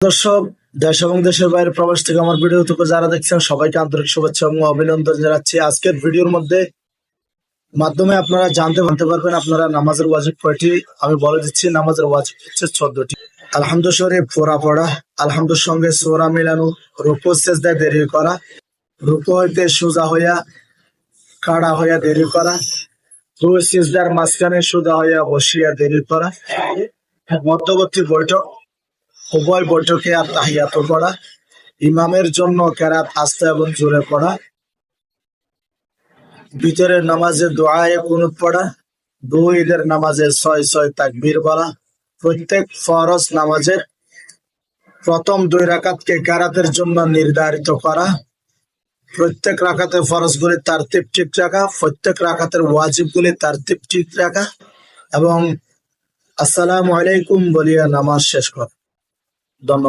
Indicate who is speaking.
Speaker 1: দর্শক, দেশ এবং দেশের বাইরে প্রবাস থেকে আমার ভিডিও থেকে যারা দেখছেন, সবাইকে আন্তরিক শুভেচ্ছা এবং অভিনন্দন জানাচ্ছি। আজকের ভিডিওর মধ্যে মাধ্যমে আপনারা জানতে জানতে পারবেন আপনারা নামাজের ওয়াজিব কয়টি? আমি বলে দিচ্ছি, নামাজের ওয়াজিব হচ্ছে চোদ্দটি। আলহামদু শরীফ ফোরা পড়া। আলহামদুর সঙ্গে সোরা মিলানো রূপো সেজদায় দেরি করা। রূপো হইতে সোজা হইয়া, কাড়া হইয়া দেরি করা। দুই সিজদার মাঝখানে সোজা হইয়া বসিয়া দেরি করা। মধ্যবর্তী বৈঠক উভয় বৈঠকে আর তাহিয়াত পড়া, ইমামের জন্য কেরাত আস্তে এবং জোরে পড়া ভিতরের নামাজে দোয়ায়ে কুনুত পড়া, দুই ঈদের নামাজে ছয় ছয় তাকবীর বলা প্রত্যেক ফরজ নামাজের প্রথম দুই রাকাতকে কেরাতের জন্য নির্ধারিত করা, প্রত্যেক রাকাতে ফরজগুলি তারতিব ঠিক রাখা, প্রত্যেক রাকাতের ওয়াজিবগুলি তারতিব ঠিক রাখা এবং আসসালামু আলাইকুম বলিয়া নামাজ শেষ করা। данного